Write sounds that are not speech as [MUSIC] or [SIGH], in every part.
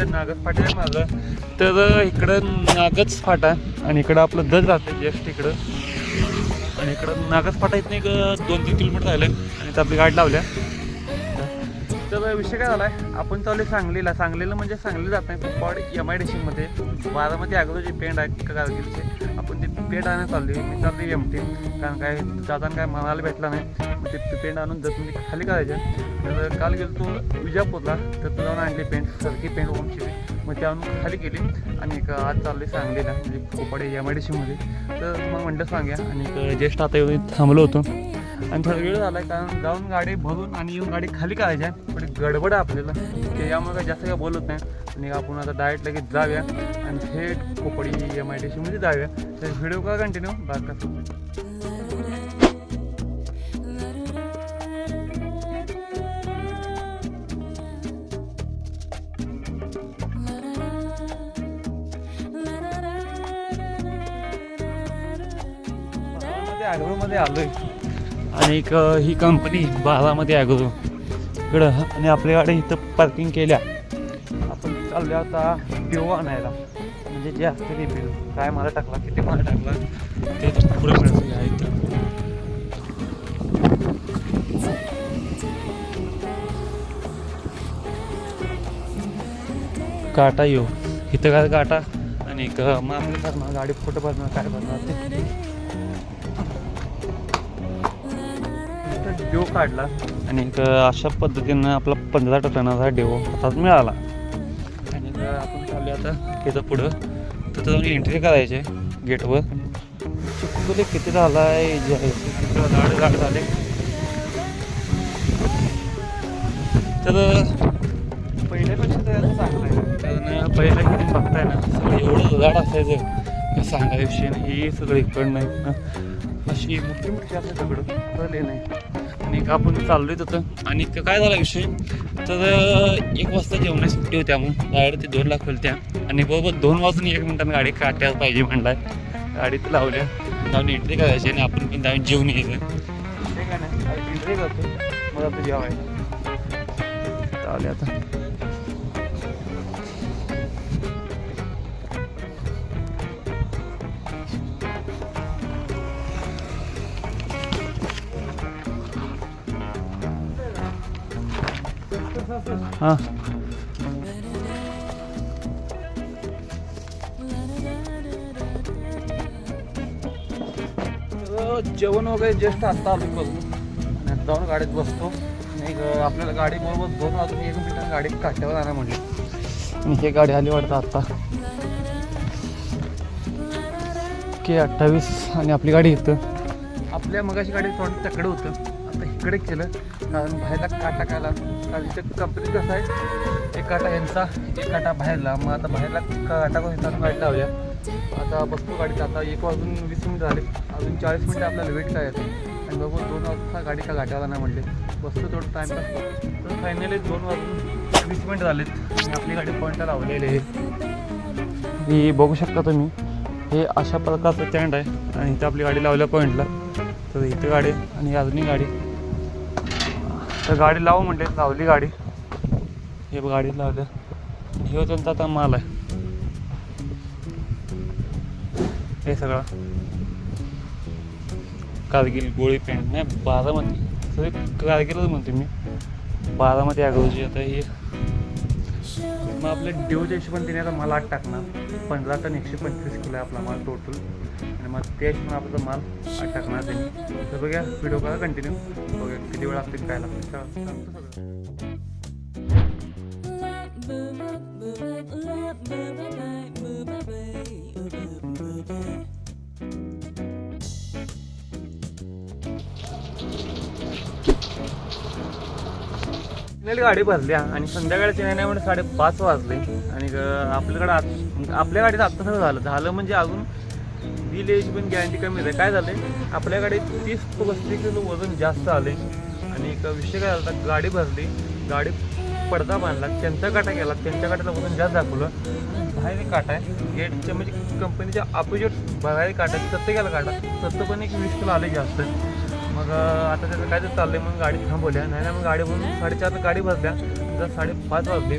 आहे माझं तर इकडं नागच फाटा आणि इकडं आपलं दज राहतं जस्ट इकडं. आणि इकडं नागच फाटा इथनं एक दोन तीन किलोमीटर झालं आणि इथं आपली गाडी लावल्या. तर विषय काय झाला आहे आपण चालले सांगलीला. सांगलीला म्हणजे सांगली जात नाही कुप्पाड एम आय डी सीमध्ये बारामती अगोदर जे पेंड आहे कारगिलचे आपण ते पेंट आणण्यात चालली मी चालली एम टी कारण काय जाताना काय मनाला भेटला नाही. मग ते पेंट आणून जर तुम्ही खाली करायचं तर काल गेलो तो विजापूरला तर तू जाऊन आणली पेंट सरकी पेंट ओमची मग ते आणून खाली केली आणि एक आज चालली सांगलीला म्हणजे कोपाडे एम आय डी मध्ये. तर मग म्हटलं सांग्या आणि एक ज्येष्ठ आता येऊन थांबलो होतो. आणि थोडा वेळ झाला कारण जाऊन गाडी भरून आणि येऊन गाडी खाली करायची आहे. थोडी गडबड आहे आपल्याला. ते यामुळे काय जास्त काय बोलत नाही. आणि आपण आता डायरेक्ट लगेच जाऊया. आणि थेट कोपडी एम आय टी मध्ये जाऊया. तर व्हिडिओ का कंटिन्यू बाकी ॲग्रोमध्ये आलोय. आणि एक ही कंपनी बारामध्ये ॲग्रो इकडं आणि आपल्या गाडी इथं पार्किंग केल्या. आपण चाललो आता डिओ आणायला. म्हणजे जे असते ते बिल काय मला टाकला किती मला टाकला ते पुढे मिळायचं आहे इथं. काटा येऊ. इथं काय काटा? आणि एक मामले करणार गाडी फोटो भरणार काय भरणार ते. डेव काढला. आणि एक अशा पद्धतीनं आपला पंधरा टनाचा डेव हातात मिळाला. आणि आपण चालू आता त्याचं पुढं. तिथं जाऊन एंट्री करायचे गेटवर चिखुले किती झाला आहे जे आहे किती झाड झाड झाले. तर पहिल्यापेक्षा तर चांगलं आहे. कारण पहिल्या किती बघताय ना सगळं एवढं झाड असायचं. का विषय नाही सगळं इकडं नाही अशी मोठी मोठी असं दगडं नाही. आणि एक आपण आहे तिथं. आणि काय झाला विषय? तर एक वाजता जेवणाची सुट्टी होत्या मग गाडी ते दोन लाख खोलत्या आणि बरोबर दोन वाजून एक मिनिटानं गाडी काट्याला पाहिजे म्हणलाय. गाडीत लावल्या. जाऊन एंट्री करायची आणि आपण पण जाऊन जेवून यायचं. एंट्री करतो. मग आता जेवायचं. चालेल आता. हां. जेवण वगैरे जस्ट आत्ता आलो बघू. आणि आता जाऊन गाडीत बसतो. आणि आपल्याला गाडी बरोबर दोन वाजून एक मिनिटानं गाडी काट्यावर आणा म्हणली आणि हे गाडी आली वाटतं आत्ता के अठ्ठावीस आणि आपली गाडी इथं. आपल्या मगाशी गाडी थोडं तकडं होतं. आता इकडे केलं. कारण बाहेरला काटा टाकायला. कारण इथं कंपनी कसं आहे एक काटा यांचा एक काटा बाहेरला. मग आता बाहेरला काटा करून येतात गाडी लावल्या आता बघतो गाडीचा आता एक वाजून वीस मिनिट झाले. अजून चाळीस मिनिटं आपल्याला वेट करायचं आणि बघू दोन वाजता गाडी का गाठायला नाही म्हणले. बसतो थोडं टाईम तर फायनली दोन वाजून वीस मिनिट झालेत. आणि आपली गाडी पॉईंटला लावलेली आहे. ही बघू शकता तुम्ही. हे अशा प्रकारचं स्टँड आहे. आणि इथं आपली गाडी लावल्या पॉईंटला तर इथं गाडी आणि अजूनही गाडी. तर गाडी लावू म्हणले लावली गाडी. हे गाडी लावल्या हे त्यांचा आता माल आहे. हे सगळं. कारगिल गोळी पेंट नाही बारामती. सगळे कारगिलच म्हणते मी. बारामती अगोदरची आता हे. मग आपल्या डिओच्या हिशोबाने तिने आता माल आठ टाकणार पंधरा टन एकशे पंचवीस किलो आहे आपला माल टोटल आणि मग त्या हिशोबाने आपला माल आठ टाकणार त्यांनी तर बघूया व्हिडिओ करा कंटिन्यू बघा किती वेळ लागतील काय लागतील सांगतो सगळं फायनल गाडी भरल्या आणि संध्याकाळची नाही नाही म्हणजे साडेपाच वाजले. आणि आपल्याकडं आपल्याकडे आत- आपल्या गाडीत आत्ता सगळं झालं. झालं म्हणजे अजून बिल एज पण गॅरंटी कमी आहे काय झालं आपल्या गाडीत तीस पस्तीस किलो वजन जास्त आले आणि एक विषय काय झाला गाडी भरली. गाडी पडदा बांधला. त्यांचा काटा गेला त्यांच्या काट्याला वजन जास्त दाखवलं. बाहेर एक काटा आहे. गेटच्या म्हणजे कंपनीच्या अपोजिट बाहेर काटा सत्य गेला काटा. सत्य पण एक वीस किलो आले जास्त. मग आता त्याचं काय तर चाललंय मग गाडी थांबवल्या. नाही ना मग गाडी बनवून साडेचारला गाडी भरल्या तर साडेपाच वाजले.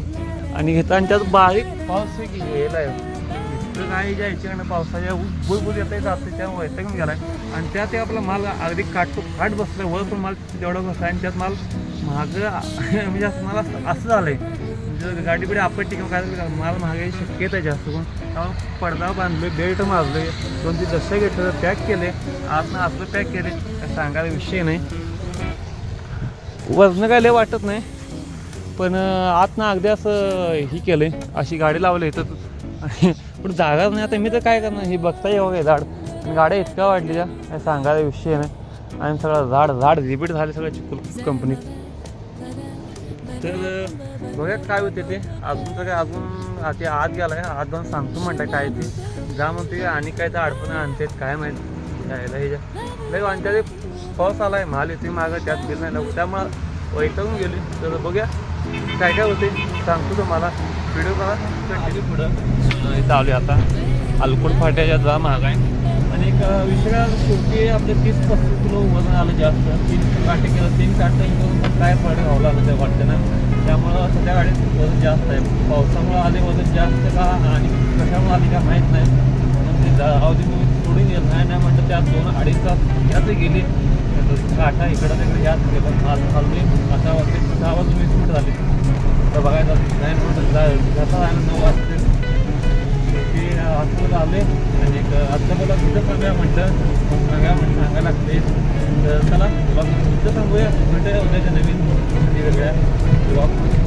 आणि घेताना आणि त्यात बारीक पाऊस एक आहे इतकं काय जायच्याकडनं पावसाच्या बुलबुल आहे जाते त्या गेला गेलाय. आणि त्यात आपला माल अगदी काटतो काट बसलाय. वर पण माल तेवढा बसला आणि त्यात माल महाग [LAUGHS] म्हणजे असं मला असं- असं झालंय. म्हणजे जर गाडी पुढे आपत्ती किंवा काय मला महागाई शक्यता आहे जास्त करून. त्यामुळे पडदा बांधलोय बेल्ट मारलोय दोन तीन दशा घेतलं पॅक केले. आतनं असलं पॅक केले सांगायला विषय नाही. वजन काय लय वाटत नाही. पण अं, आतनं अगदी असं ही केलंय अशी गाडी लावली तर पण जागाच नाही. आता मी तर काय करणार? हे बघता येऊ काय झाड? गाड्या इतक्या वाढल्या काय सांगायला विषय नाही. आणि सगळं झाड झाड रिपीट झाले सगळं चिकल कंपनीत तर अं, बघूया काय होते ते. अजून तर काय अजून ते आत गेलाय. आत जाऊन सांगतो म्हणताय काय ते. जा म्हणते आणि काय तर अडचण आणतात काय माहीत. यायला ह्याच्या लय आणि ते पाऊस आलाय माल येते मागं त्यात बिल नाही लागू त्यामुळं वैतागून गेली तर बघूया काय काय होते सांगतो तुम्हाला. व्हिडिओ करा कंटिन्यू पुढं. चालू आहे आता. अलकुट फाट्याच्या जा महाग आहे. आणि शेवटी आपले तीस पस्तीस किलो वजन आलं जास्त. तीन काटे केलं तीन काटे घेऊन काय पाणी व्हावं लागलं त्या वाटतं त्यामुळं सध्या गाडीत वजन जास्त आहे. पावसामुळं आले वजन जास्त का आणि कशामुळे आले का माहीत नाही. म्हणून ते जा- अवधी मी सोडून येत नाही नाही म्हटलं त्यात दोन अडीच तास यात गेले. काटा इकडं तिकडे याच गेलं आज खाल्ली आता वाजते दहा वाजून वीस मिनिट झाले. तर बघायचं नाही म्हणतं जा जाता जायला नऊ वाजते ते हॉस्पिटल आले तर आता मला कुठं सांगा म्हटलं. मग सांगा म्हणजे सांगायला लागते. तर चला तुला तिथं सांगूया. भेटूया उद्याच्या नवीन वेगळ्या ब्लॉग